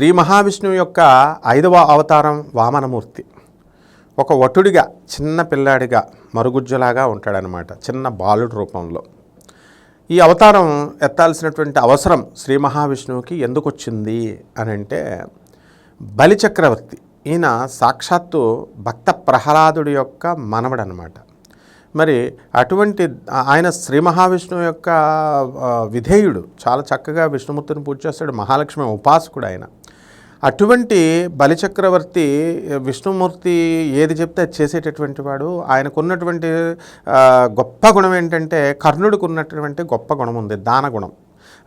శ్రీ మహావిష్ణువు యొక్క ఐదవ అవతారం వామనమూర్తి. ఒక వటుడిగా చిన్న పిల్లాడిగా మరుగుజ్జులాగా ఉంటాడనమాట చిన్న బాలుడి రూపంలో. ఈ అవతారం ఎత్తాల్సినటువంటి అవసరం శ్రీ మహావిష్ణువుకి ఎందుకు వచ్చింది అని అంటే బలిచక్రవర్తి ఈయన సాక్షాత్తు భక్త ప్రహ్లాదుడి యొక్క మనవడనమాట మరి అటువంటి ఆయన శ్రీ మహావిష్ణువు యొక్క విధేయుడు. చాలా చక్కగా విష్ణుమూర్తిని పూజ చేస్తాడు. మహాలక్ష్మి ఉపాసకుడు ఆయన. అటువంటి బలిచక్రవర్తి విష్ణుమూర్తి ఏది చెప్తే అది చేసేటటువంటి వాడు. ఆయనకున్నటువంటి గొప్ప గుణం ఏంటంటే కర్ణుడికి ఉన్నటువంటి గొప్ప గుణం ఉంది. దాన గుణం.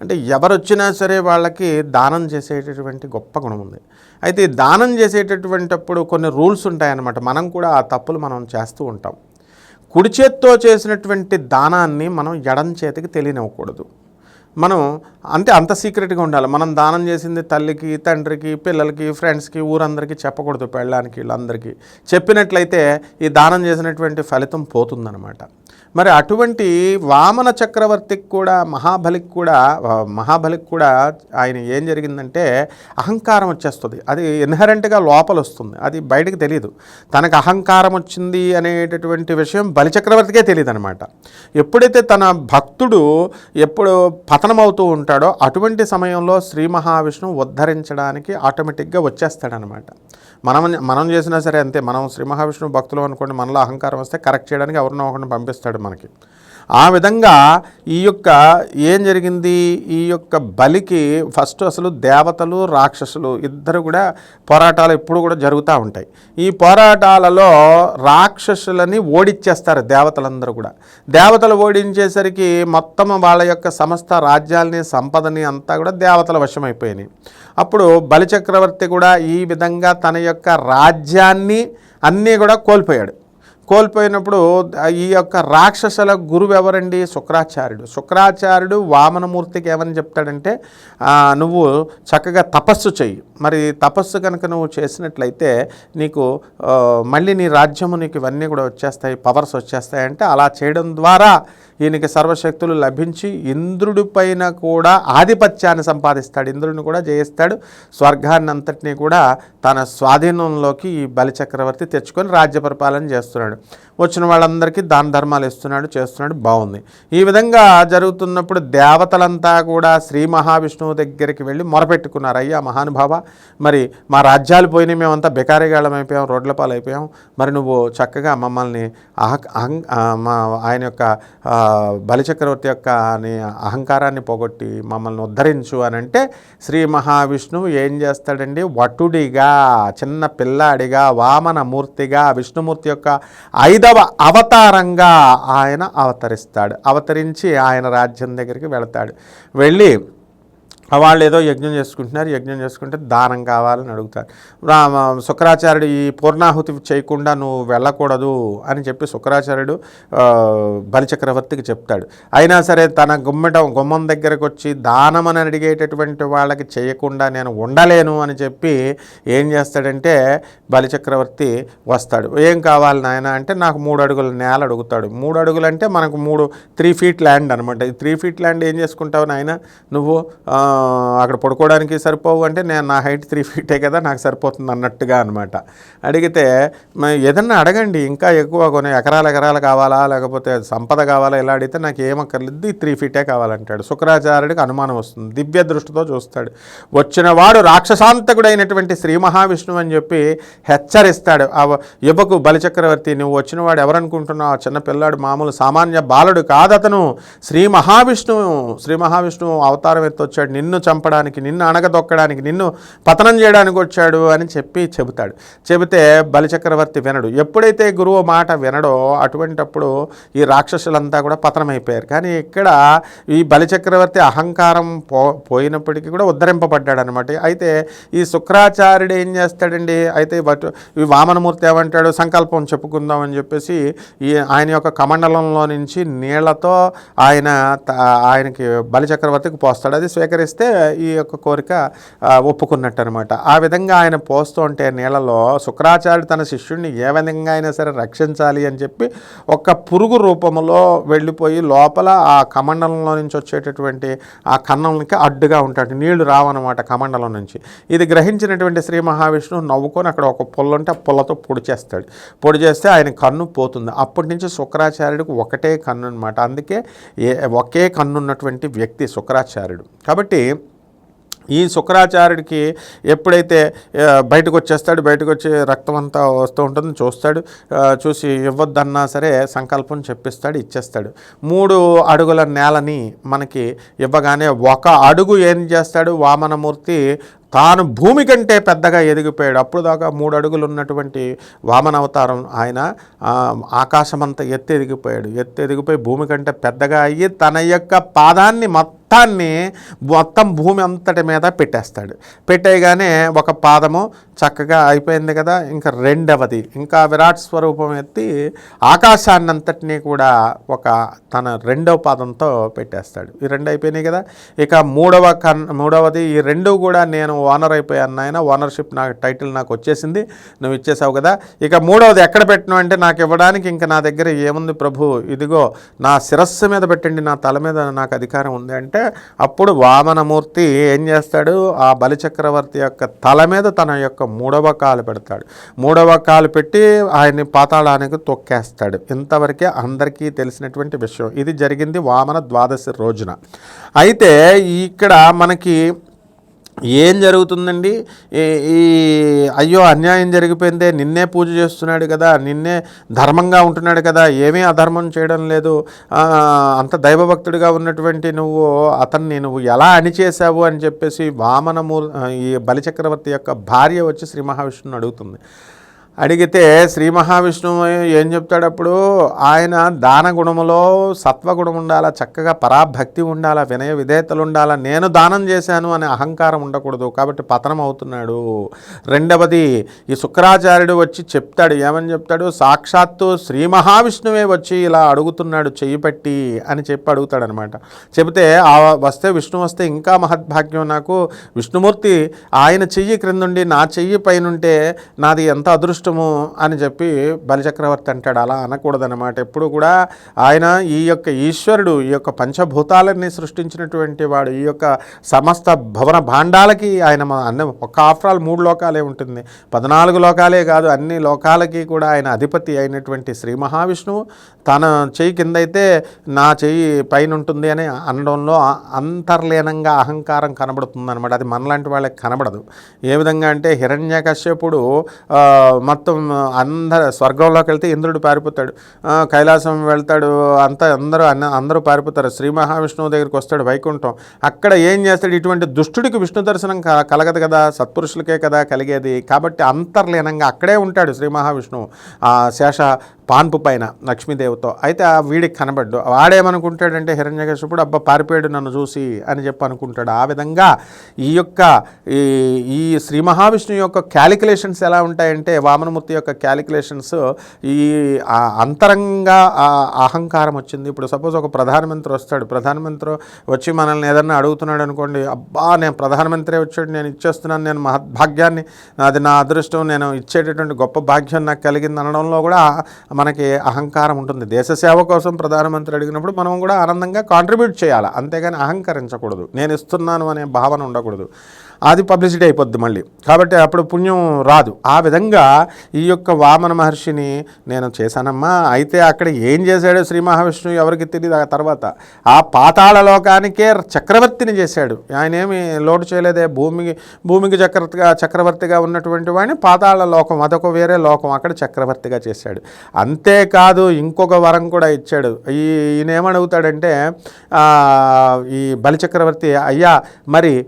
అంటే ఎవరు వచ్చినా సరే వాళ్ళకి దానం చేసేటటువంటి గొప్ప గుణం ఉంది. అయితే దానం చేసేటటువంటిప్పుడు కొన్ని రూల్స్ ఉంటాయన్నమాట. మనం కూడా ఆ తప్పులు మనం చేస్తూ ఉంటాం. కుడి చేత్తో చేసినటువంటి దానాన్ని మనం ఎడం చేతికి తెలియనివ్వకూడదు. మనం అంటే అంత సీక్రెట్గా ఉండాలి. మనం దానం చేసింది తల్లికి తండ్రికి పిల్లలకి ఫ్రెండ్స్కి ఊరందరికీ చెప్పకూడదు పెళ్ళడానికి వీళ్ళందరికీ. చెప్పినట్లయితే ఈ దానం చేసినటువంటి ఫలితం పోతుందనమాట మరి అటువంటి వామన చక్రవర్తికి కూడా మహాబలికి కూడా మహాబలికి కూడా ఆయన ఏం జరిగిందంటే అహంకారం వచ్చేస్తుంది. అది ఇన్హరెంట్గా లోపల వస్తుంది. అది బయటకు తెలియదు తనకు అహంకారం వచ్చింది అనేటటువంటి విషయం బలిచక్రవర్తికే తెలియదు అనమాట ఎప్పుడైతే తన భక్తుడు ఎప్పుడు పతనమవుతూ ఉంటాడో అటువంటి సమయంలో శ్రీ మహావిష్ణువు ఉద్ధరించడానికి ఆటోమేటిక్గా వచ్చేస్తాడనమాట. మనం మనం చేసినా సరే అంతే. మనం శ్రీ మహావిష్ణువు భక్తులు అనుకోండి మనలో అహంకారం వస్తే కరెక్ట్ చేయడానికి ఎవరినో ఒకరిని పంపిస్తాడు మనకి. ఆ విధంగా ఈ యొక్క ఏం జరిగింది? ఈ యొక్క బలికి ఫస్ట్ అసలు దేవతలు రాక్షసులు ఇద్దరు కూడా పోరాటాలు ఎప్పుడు కూడా జరుగుతూ ఉంటాయి. ఈ పోరాటాలలో రాక్షసులని ఓడిచ్చేస్తారు దేవతలందరూ కూడా. దేవతలు ఓడించేసరికి మొత్తం వాళ్ళ యొక్క సమస్త రాజ్యాల్ని సంపదని అంతా కూడా దేవతల వశమైపోయినాయి అప్పుడు బలిచక్రవర్తి కూడా ఈ విధంగా తన యొక్క రాజ్యాన్ని అన్నీ కూడా కోల్పోయాడు. కోల్పోయినప్పుడు ఈ యొక్క రాక్షసుల గురువు ఎవరండి శుక్రాచార్యుడు. శుక్రాచార్యుడు వామనమూర్తికి ఏమని చెప్తాడంటే నువ్వు చక్కగా తపస్సు చెయ్యి. మరి తపస్సు కనుక నువ్వు చేసినట్లయితే నీకు మళ్ళీ నీ రాజ్యము నీకు ఇవన్నీ కూడా వచ్చేస్తాయి పవర్స్ వచ్చేస్తాయి అంటే అలా చేయడం ద్వారా ఈయనకి సర్వశక్తులు లభించి ఇంద్రుడి పైన కూడా ఆధిపత్యాన్ని సంపాదిస్తాడు. ఇంద్రుడిని కూడా జయిస్తాడు. స్వర్గాన్ని అంతటినీ కూడా తన స్వాధీనంలోకి ఈ బలిచక్రవర్తి తెచ్చుకొని రాజ్య పరిపాలన చేస్తున్నాడు. వచ్చిన వాళ్ళందరికీ దాన ధర్మాలు ఇస్తున్నాడు చేస్తున్నాడు బాగుంది. ఈ విధంగా జరుగుతున్నప్పుడు దేవతలంతా కూడా శ్రీ మహావిష్ణువు దగ్గరికి వెళ్ళి మొరపెట్టుకున్నారు. అయ్యా మహానుభావ మరి మా రాజ్యాలు పోయినాయి మేమంతా బెకారిగాళ్ళం అయిపోయాం రోడ్ల పాలు అయిపోయాం. మరి నువ్వు చక్కగా మమ్మల్ని అహ అహం మా ఆయన యొక్క బలిచక్రవర్తి యొక్క అహంకారాన్ని పోగొట్టి మమ్మల్ని ఉద్ధరించు అని అంటే శ్రీ మహావిష్ణువు ఏం చేస్తాడండి? వటుడిగా చిన్న పిల్లాడిగా వామన మూర్తిగా విష్ణుమూర్తి యొక్క ఐదు ఐదవ అవతారంగా ఆయన అవతరిస్తాడు. అవతరించి ఆయన రాజ్యం దగ్గరికి వెళతాడు. వెళ్ళి వాళ్ళు ఏదో యజ్ఞం చేసుకుంటున్నారు యజ్ఞం చేసుకుంటే దానం కావాలని అడుగుతారు. రామ శుక్రాచార్యుడు ఈ పూర్ణాహుతి చేయకుండా నువ్వు వెళ్ళకూడదు అని చెప్పి శుక్రాచార్యుడు బలిచక్రవర్తికి చెప్తాడు. అయినా సరే తన గుమ్మటం గుమ్మం దగ్గరకు వచ్చి దానం అని అడిగేటటువంటి వాళ్ళకి చేయకుండా నేను ఉండలేను అని చెప్పి ఏం చేస్తాడంటే బలిచక్రవర్తి వస్తాడు. ఏం కావాలి నాయన? అంటే నాకు మూడు అడుగుల నేల అడుగుతాడు. మూడు అడుగులు అంటే మనకు మూడు త్రీ ఫీట్ ల్యాండ్ అనమాట ఈ త్రీ ఫీట్ ల్యాండ్ ఏం చేసుకుంటావు నాయన? నువ్వు అక్కడ పడుకోవడానికి సరిపోవు అంటే నేను నా హైట్ త్రీ ఫీటే కదా నాకు సరిపోతుంది అన్నట్టుగా అనమాట అడిగితే ఏదన్నా అడగండి ఇంకా ఎక్కువ కొన్ని ఎకరాల ఎకరాలు కావాలా? లేకపోతే సంపద కావాలా? ఇలా అడిగితే నాకు ఏమక్కర్లేదు త్రీ ఫీటే కావాలంటాడు. శుక్రాచార్యుడికి అనుమానం వస్తుంది దివ్య దృష్టితో చూస్తాడు. వచ్చిన వాడు రాక్షసాంతకుడైనటువంటి శ్రీ మహావిష్ణువు అని చెప్పి హెచ్చరిస్తాడు. ఆ యువకు బలిచక్రవర్తి నువ్వు వచ్చినవాడు ఎవరనుకుంటున్నావు? ఆ చిన్న పిల్లాడు మామూలు సామాన్య బాలుడు కాదతను. శ్రీ మహావిష్ణువు శ్రీ మహావిష్ణువు అవతారం ఎత్తొచ్చాడు. నిన్ను చంపడానికి నిన్ను అణగదొక్కడానికి నిన్ను పతనం చేయడానికి వచ్చాడు అని చెప్పి చెబుతాడు. చెబితే బలిచక్రవర్తి వినడు. ఎప్పుడైతే గురువు మాట వినడో అటువంటప్పుడు ఈ రాక్షసులంతా కూడా పతనమైపోయారు. కానీ ఇక్కడ ఈ బలిచక్రవర్తి అహంకారం పో పోయినప్పటికీ కూడా ఉద్ధరింపబడ్డాడు అనమాట అయితే ఈ శుక్రాచార్యుడు ఏం చేస్తాడండి? అయితే బట్ ఈ వామనమూర్తి ఏమంటాడు? సంకల్పం చెప్పుకుందాం అని చెప్పేసి ఈ ఆయన యొక్క కమండలంలో నుంచి నీళ్ళతో ఆయన ఆయనకి బలిచక్రవర్తికి పోస్తాడు. అది స్వీకరిస్తాడు. చేస్తే ఈ యొక్క కోరిక ఒప్పుకున్నట్టు అనమాట ఆ విధంగా ఆయన పోస్తూ ఉంటే నీళ్ళలో శుక్రాచార్యుడు తన శిష్యుడిని ఏ విధంగా అయినా సరే రక్షించాలి అని చెప్పి ఒక పురుగు రూపంలో వెళ్ళిపోయి లోపల ఆ కమండలంలో నుంచి వచ్చేటటువంటి ఆ కన్నంకి అడ్డుగా ఉంటాడు. నీళ్ళు రావన్నమాట కమండలం నుంచి. ఇది గ్రహించినటువంటి శ్రీ మహావిష్ణువు నవ్వుకొని అక్కడ ఒక పుల్ల ఉంటే ఆ పుల్లతో పొడి చేస్తాడు. పొడి చేస్తే ఆయన కన్ను పోతుంది. అప్పటి నుంచి శుక్రాచార్యుడికి ఒకటే కన్ను అనమాట అందుకే ఏ ఒకే కన్ను ఉన్నటువంటి వ్యక్తి శుక్రాచార్యుడు. కాబట్టి ఈ శుక్రాచార్యుడికి ఎప్పుడైతే బయటకు వచ్చేస్తాడు బయటకు వచ్చి రక్తం అంతా వస్తూ ఉంటుంది చూస్తాడు చూసి ఇవ్వద్దన్నా సరే సంకల్పం చెప్పిస్తాడు ఇచ్చేస్తాడు. మూడు అడుగుల నేలని మనకి ఇవ్వగానే ఒక అడుగు ఏం చేస్తాడు? వామనమూర్తి తాను భూమి కంటే పెద్దగా ఎదిగిపోయాడు. అప్పుడు దాకా మూడు అడుగులు ఉన్నటువంటి వామన అవతారం ఆయన ఆకాశమంతా ఎత్తి ఎదిగిపోయాడు ఎత్తి ఎదిగిపోయి భూమి కంటే పెద్దగా అయ్యి తన యొక్క పాదాన్ని మొత్తాన్ని మొత్తం భూమి అంతటి మీద పెట్టేస్తాడు. పెట్టేయగానే ఒక పాదము చక్కగా అయిపోయింది కదా ఇంకా రెండవది. ఇంకా విరాట్ స్వరూపం ఎత్తి ఆకాశాన్ని అంతటినీ కూడా ఒక తన రెండవ పాదంతో పెట్టేస్తాడు. ఈ రెండు అయిపోయినాయి కదా. ఇక మూడవ కన్ మూడవది ఈ రెండు కూడా నేను ఓనర్ అయిపోయాను నాయన. ఓనర్షిప్ నాకు టైటిల్ నాకు వచ్చేసింది. నువ్వు ఇచ్చేసావు కదా. ఇక మూడవది ఎక్కడ పెట్టినావు అంటే నాకు ఇవ్వడానికి ఇంకా నా దగ్గర ఏముంది ప్రభు? ఇదిగో నా శిరస్సు మీద పెట్టండి నా తల మీద నాకు అధికారం ఉంది అంటే అప్పుడు వామనమూర్తి ఏం చేస్తాడు? ఆ బలిచక్రవర్తి యొక్క తల మీద తన యొక్క మూడవ కాలు పెడతాడు. మూడవ కాలు పెట్టి ఆయన్ని పాతాళానికి తొక్కేస్తాడు. ఇంతవరకే అందరికీ తెలిసినటువంటి విషయం. ఇది జరిగింది వామన ద్వాదశి రోజున. అయితే ఇక్కడ మనకి ఏం జరుగుతుందండి? ఈ- ఈ అయ్యో అన్యాయం జరిగిపోయిందే నిన్నే పూజ చేస్తున్నాడు కదా నిన్నే ధర్మంగా ఉంటున్నాడు కదా ఏమీ అధర్మం చేయడం లేదు. అంత దైవభక్తుడిగా ఉన్నటువంటి నువ్వు అతన్ని నువ్వు ఎలా అణిచేశావు అని చెప్పేసి వామనమూ ఈ బలిచక్రవర్తి యొక్క భార్య వచ్చి శ్రీ మహావిష్ణుని అడుగుతుంది. అడిగితే శ్రీ మహావిష్ణువు ఏం చెప్తాడు అప్పుడు ఆయన దాన గుణములో సత్వగుణం ఉండాలా చక్కగా పరాభక్తి ఉండాలా వినయ విధేయతలు ఉండాలా నేను దానం చేశాను అనే అహంకారం ఉండకూడదు కాబట్టి పతనం అవుతున్నాడు. రెండవది ఈ శుక్రాచార్యుడు వచ్చి చెప్తాడు ఏమని చెప్తాడు? సాక్షాత్తు శ్రీ మహావిష్ణువే వచ్చి ఇలా అడుగుతున్నాడు చెయ్యి పెట్టి అని చెప్పి అడుగుతాడనమాట. చెబితే ఆ వస్తే విష్ణు వస్తే ఇంకా మహద్భాగ్యం నాకు. విష్ణుమూర్తి ఆయన చెయ్యి క్రిందుండి నా చెయ్యి పైనుంటే నాది ఎంత అదృష్టం అదృష్టము అని చెప్పి బలిచక్రవర్తి అంటాడు. అలా అనకూడదన్నమాట. ఎప్పుడు కూడా ఆయన ఈ యొక్క ఈశ్వరుడు ఈ యొక్క పంచభూతాలన్నీ సృష్టించినటువంటి వాడు ఈ యొక్క సమస్త భవన భాండాలకి ఆయన మన అన్ని ఒక్క ఆఫ్టర్ ఆల్ మూడు లోకాలే ఉంటుంది. పద్నాలుగు లోకాలే కాదు అన్ని లోకాలకి కూడా ఆయన అధిపతి అయినటువంటి శ్రీ మహావిష్ణువు. తన చెయ్యి కింద అయితే నా చెయ్యి పైన ఉంటుంది అని అనడంలో అంతర్లీనంగా అహంకారం కనబడుతుంది అనమాట అది మనలాంటి వాళ్ళకి కనబడదు. ఏ విధంగా అంటే హిరణ్యకశ్యపుడు మొత్తం అందరు స్వర్గంలోకి వెళ్తే ఇంద్రుడు పారిపోతాడు. కైలాసం వెళ్తాడు అంతా అందరూ అన్న అందరూ పారిపోతారు. శ్రీ మహావిష్ణువు దగ్గరికి వస్తాడు వైకుంఠం. అక్కడ ఏం చేస్తాడు? ఇటువంటి దుష్టుడికి విష్ణు దర్శనం కలగదు కదా సత్పురుషులకే కదా కలిగేది. కాబట్టి అంతర్లీనంగా అక్కడే ఉంటాడు శ్రీ మహావిష్ణువు. ఆ శేష పాన్పు పైన లక్ష్మీదేవి. చెబుతావు. అయితే ఆ వీడికి కనబడ్డు. వాడేమనుకుంటాడంటే హిరణ్యకశిపుడు అబ్బా పారిపోయాడు నన్ను చూసి అని చెప్పి అనుకుంటాడు. ఆ విధంగా ఈ యొక్క ఈ ఈ శ్రీ మహావిష్ణువు యొక్క క్యాలిక్యులేషన్స్ ఎలా ఉంటాయంటే వామనమూర్తి యొక్క క్యాలిక్యులేషన్స్ ఈ అంతరంగా అహంకారం వచ్చింది. ఇప్పుడు సపోజ్ ఒక ప్రధానమంత్రి వస్తాడు. ప్రధానమంత్రి వచ్చి మనల్ని ఏదన్నా అడుగుతున్నాడు అనుకోండి అబ్బా నేను ప్రధానమంత్రి వచ్చాడు నేను ఇచ్చేస్తున్నాను నేను మహద్భాగ్యాన్ని అది నా అదృష్టం నేను ఇచ్చేటటువంటి గొప్ప భాగ్యం నాకు కలిగింది అనడంలో కూడా మనకి అహంకారం ఉంటుంది. దేశ సేవ కోసం ప్రధానమంత్రి అడిగినప్పుడు మనం కూడా ఆనందంగా కాంట్రిబ్యూట్ చేయాలి? అంతేగాని అహంకరించకూడదు. నేను ఇస్తున్నాను అనే భావన ఉండకూడదు. అది పబ్లిసిటీ అయిపోద్ది మళ్ళీ. కాబట్టి అప్పుడు పుణ్యం రాదు. ఆ విధంగా ఈ యొక్క వామన మహర్షిని నేను చేశానమ్మా. అయితే అక్కడ ఏం చేశాడు శ్రీ మహావిష్ణువు? ఎవరికి తెలియదు ఆ తర్వాత. ఆ పాతాళ లోకానికే చక్రవర్తిని చేశాడు. ఆయన ఏమి లోటు చేయలేదే. భూమికి భూమికి చక్రవర్తిగా చక్రవర్తిగా ఉన్నటువంటి వాడిని పాతాళ లోకం అదొక వేరే లోకం. అక్కడ చక్రవర్తిగా చేశాడు. అంతేకాదు ఇంకొక వరం కూడా ఇచ్చాడు. ఈ ఈయన ఏమడుగుతాడంటే ఈ బలిచక్రవర్తి అయ్యా మరి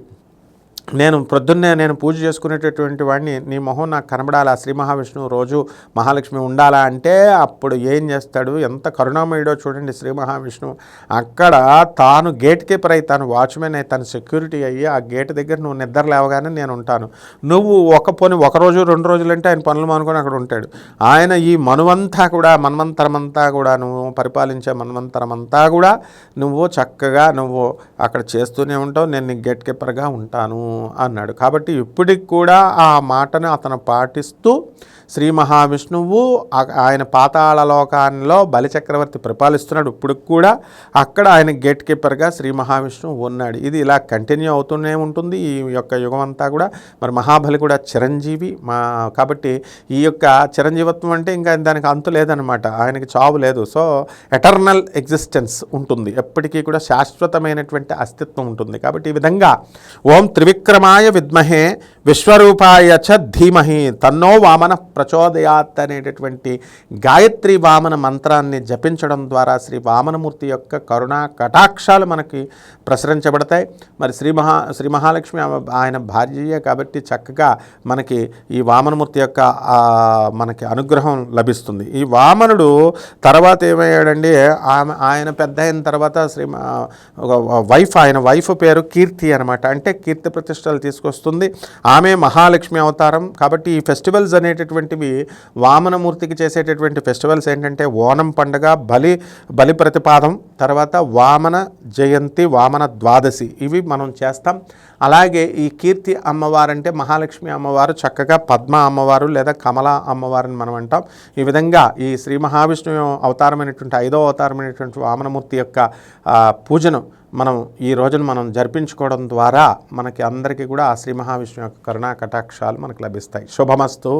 నేను ప్రొద్దున్నే నేను పూజ చేసుకునేటటువంటి వాడిని నీ మొహం నాకు కనబడాలా? శ్రీ మహావిష్ణువు రోజు మహాలక్ష్మి ఉండాలా అంటే అప్పుడు ఏం చేస్తాడు? ఎంత కరుణామయుడో చూడండి శ్రీ మహావిష్ణువు. అక్కడ తాను గేట్ కీపర్ అయి తాను వాచ్మెన్ అయి తను సెక్యూరిటీ అయ్యి ఆ గేట్ దగ్గర నువ్వు నిద్ర లేవగానే నేను ఉంటాను. నువ్వు ఒక పోని ఒక రోజు రెండు రోజులంటే ఆయన పనులు మానుకొని అక్కడ ఉంటాడు. ఆయన ఈ మనువంతా కూడా మన్వంతరమంతా కూడా నువ్వు పరిపాలించే మన్వంతరమంతా కూడా నువ్వు చక్కగా నువ్వు అక్కడ చేస్తూనే ఉంటావు. నేను నీ గేట్ కీపర్గా ఉంటాను. అన్నాడు. కాబట్టి ఇప్పటికి కూడా ఆ మాటను అతను పాటిస్తూ శ్రీ మహావిష్ణువు ఆయన పాతాళ లోకాల్లో బలిచక్రవర్తి పరిపాలిస్తున్నాడు ఇప్పుడు కూడా అక్కడ ఆయన గేట్ కీపర్గా శ్రీ మహావిష్ణువు ఉన్నాడు. ఇది ఇలా కంటిన్యూ అవుతూనే ఉంటుంది. ఈ యొక్క యుగం అంతా కూడా మరి మహాబలి కూడా చిరంజీవి. మా కాబట్టి ఈ యొక్క చిరంజీవత్వం అంటే ఇంకా దానికి అంతు లేదనమాట ఆయనకి చావు లేదు. సో ఎటర్నల్ ఎగ్జిస్టెన్స్ ఉంటుంది. ఎప్పటికీ కూడా శాశ్వతమైనటువంటి అస్తిత్వం ఉంటుంది. కాబట్టి ఈ విధంగా ఓం త్రివిక్ विक्रमाय विद्महे విశ్వరూపాయ చ ధీమహి తన్నో వామన ప్రచోదయాత్ అనేటటువంటి గాయత్రి వామన మంత్రాన్ని జపించడం ద్వారా శ్రీ వామనమూర్తి యొక్క కరుణా కటాక్షాలు మనకి ప్రసరించబడతాయి. మరి శ్రీ మహా శ్రీ మహాలక్ష్మి ఆమె ఆయన భార్యయే కాబట్టి చక్కగా మనకి ఈ వామనమూర్తి యొక్క మనకి అనుగ్రహం లభిస్తుంది. ఈ వామనుడు తర్వాత ఏమయ్యాడండి? ఆమె ఆయన పెద్ద అయిన తర్వాత శ్రీ వైఫ్ ఆయన వైఫ్ పేరు కీర్తి అనమాట అంటే కీర్తి ప్రతిష్టలు తీసుకొస్తుంది. ఆమె మహాలక్ష్మి అవతారం. కాబట్టి ఈ ఫెస్టివల్స్ అనేటటువంటివి వామనమూర్తికి చేసేటటువంటి ఫెస్టివల్స్ ఏంటంటే ఓనం పండుగ బలి బలి ప్రతిపాదం తర్వాత వామన జయంతి వామన ద్వాదశి. ఇవి మనం చేస్తాం. అలాగే ఈ కీర్తి అమ్మవారు అంటే మహాలక్ష్మి అమ్మవారు చక్కగా పద్మ అమ్మవారు లేదా కమల అమ్మవారిని మనం అంటాం. ఈ విధంగా ఈ శ్రీ మహావిష్ణువు అవతారమైనటువంటి ఐదో అవతారమైనటువంటి వామనమూర్తి యొక్క పూజను మనం ఈ రోజున మనం జరిపించుకోవడం ద్వారా మనకి అందరికీ కూడా ఆ శ్రీ మహావిష్ణువు యొక్క కరుణా కటాక్షాలు మనకు లభిస్తాయి. శుభమస్తు.